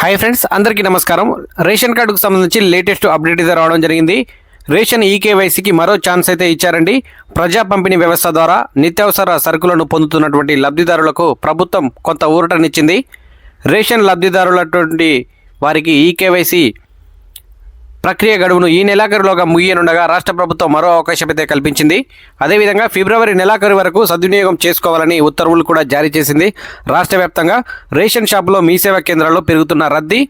Hi friends అందరికీ నమస్కారం. Ration కార్డుకు సంబంధించి లేటెస్ట్ అప్డేట్ ఇది రావడం జరిగింది. రేషన్ ఈకేవైసీకి మరో ఛాన్స్ అయితే ఇచ్చారండి. ప్రజా పంపిణీ వ్యవస్థ ద్వారా నిత్యావసర సరుకులను పొందుతున్నటువంటి లబ్ధిదారులకు ప్రభుత్వం కొంత ఊరటనిచ్చింది. రేషన్ లబ్ధిదారులటువంటి వారికి ఈకేవైసీ ప్రక్రియ గడువును ఈ నెలాఖరులోగా ముగియనుండగా రాష్ట్ర ప్రభుత్వం మరో అవకాశం అయితే కల్పించింది. అదేవిధంగా ఫిబ్రవరి నెలాఖరు వరకు సద్వినియోగం చేసుకోవాలని ఉత్తర్వులు కూడా జారీ చేసింది. రాష్ట్ర వ్యాప్తంగా రేషన్ షాపులో మీ సేవా కేంద్రాల్లో పెరుగుతున్న రద్దీ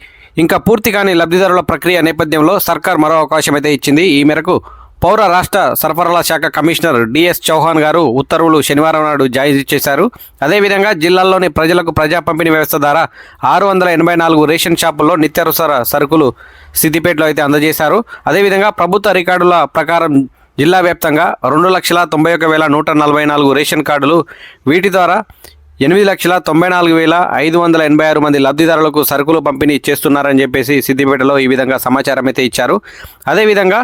ఇంకా పూర్తి కాని లబ్ధిదారుల ప్రక్రియ నేపథ్యంలో సర్కార్ మరో అవకాశం అయితే ఇచ్చింది. ఈ మేరకు పౌర రాష్ట్ర సరఫరాల శాఖ కమిషనర్ డిఎస్ చౌహాన్ గారు ఉత్తర్వులు శనివారం నాడు జారీ చేశారు. అదేవిధంగా జిల్లాల్లోని ప్రజలకు ప్రజా పంపిణీ వ్యవస్థ ద్వారా ఆరు వందల ఎనభై నాలుగు రేషన్ షాపుల్లో నిత్యావసర సరుకులు సిద్దిపేటలో అయితే అందజేశారు. అదేవిధంగా ప్రభుత్వ రికార్డుల ప్రకారం జిల్లా వ్యాప్తంగా రెండు లక్షల తొంభై ఒక వేల నూట నలభై నాలుగు రేషన్ కార్డులు వీటి ద్వారా ఎనిమిది లక్షల తొంభై నాలుగు వేల ఐదు వందల ఎనభై ఆరు మంది లబ్ధిదారులకు సరుకులు పంపిణీ చేస్తున్నారని చెప్పేసి సిద్దిపేటలో ఈ విధంగా సమాచారం అయితే ఇచ్చారు. అదేవిధంగా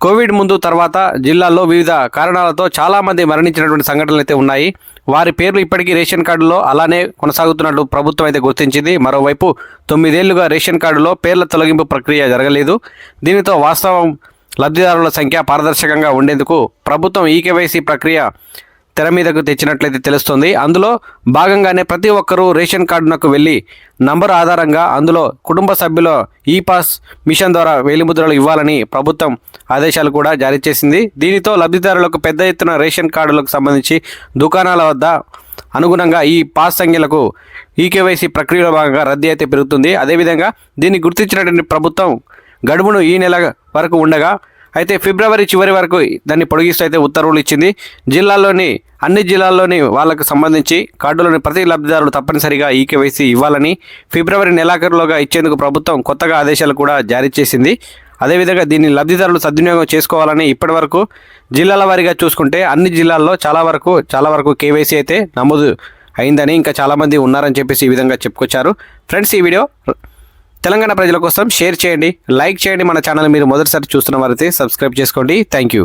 కోవిడ్ ముందు తర్వాత జిల్లాలో వివిధ కారణాలతో చాలామంది మరణించినటువంటి సంఘటనలు అయితే ఉన్నాయి. వారి పేర్లు ఇప్పటికీ రేషన్ కార్డులో అలానే కొనసాగుతున్నట్లు ప్రభుత్వం అయితే గుర్తించింది. మరోవైపు తొమ్మిదేళ్ళుగా రేషన్ కార్డులో పేర్ల తొలగింపు ప్రక్రియ జరగలేదు. దీనితో వాస్తవం లబ్ధిదారుల సంఖ్య పారదర్శకంగా ఉండేందుకు ప్రభుత్వం ఈకేవైసీ ప్రక్రియ తెర మీదకు తెచ్చినట్లయితే తెలుస్తుంది. అందులో భాగంగానే ప్రతి ఒక్కరూ రేషన్ కార్డునకు వెళ్ళి నంబర్ ఆధారంగా అందులో కుటుంబ సభ్యుల ఈ పాస్ మిషన్ ద్వారా వేలిముద్రలు ఇవ్వాలని ప్రభుత్వం ఆదేశాలు కూడా జారీ చేసింది. దీనితో లబ్ధిదారులకు పెద్ద ఎత్తున రేషన్ కార్డులకు సంబంధించి దుకాణాల వద్ద అనుగుణంగా ఈ పాస్ సంఖ్యలకు ఈకేవైసీ ప్రక్రియలో భాగంగా రద్దీ అయితే పెరుగుతుంది. అదేవిధంగా దీన్ని గుర్తించినటువంటి ప్రభుత్వం గడువును ఈ నెల వరకు ఉండగా అయితే ఫిబ్రవరి చివరి వరకు దాన్ని పొడిగిస్తూ అయితే ఉత్తర్వులు ఇచ్చింది. జిల్లాలోని అన్ని జిల్లాల్లోని వాళ్ళకు సంబంధించి కార్డులోని ప్రతి లబ్ధిదారులు తప్పనిసరిగా ఈకేవైసీ ఇవ్వాలని ఫిబ్రవరి నెలాఖరులోగా ఇచ్చేందుకు ప్రభుత్వం కొత్తగా ఆదేశాలు కూడా జారీ చేసింది. అదేవిధంగా దీన్ని లబ్ధిదారులు సద్వినియోగం చేసుకోవాలని ఇప్పటివరకు జిల్లాల వారీగా చూసుకుంటే అన్ని జిల్లాల్లో చాలా వరకు చాలా వరకు కేవైసీ అయితే నమోదు అయిందని ఇంకా చాలామంది ఉన్నారని చెప్పేసి ఈ విధంగా చెప్పుకొచ్చారు. ఫ్రెండ్స్ ఈ వీడియో తెలంగాణ ప్రజల కోసం షేర్ చేయండి లైక్ చేయండి. మన ఛానల్ మీరు మొదటిసారి చూస్తున్న వారైతే సబ్స్క్రైబ్ చేసుకోండి. Thank you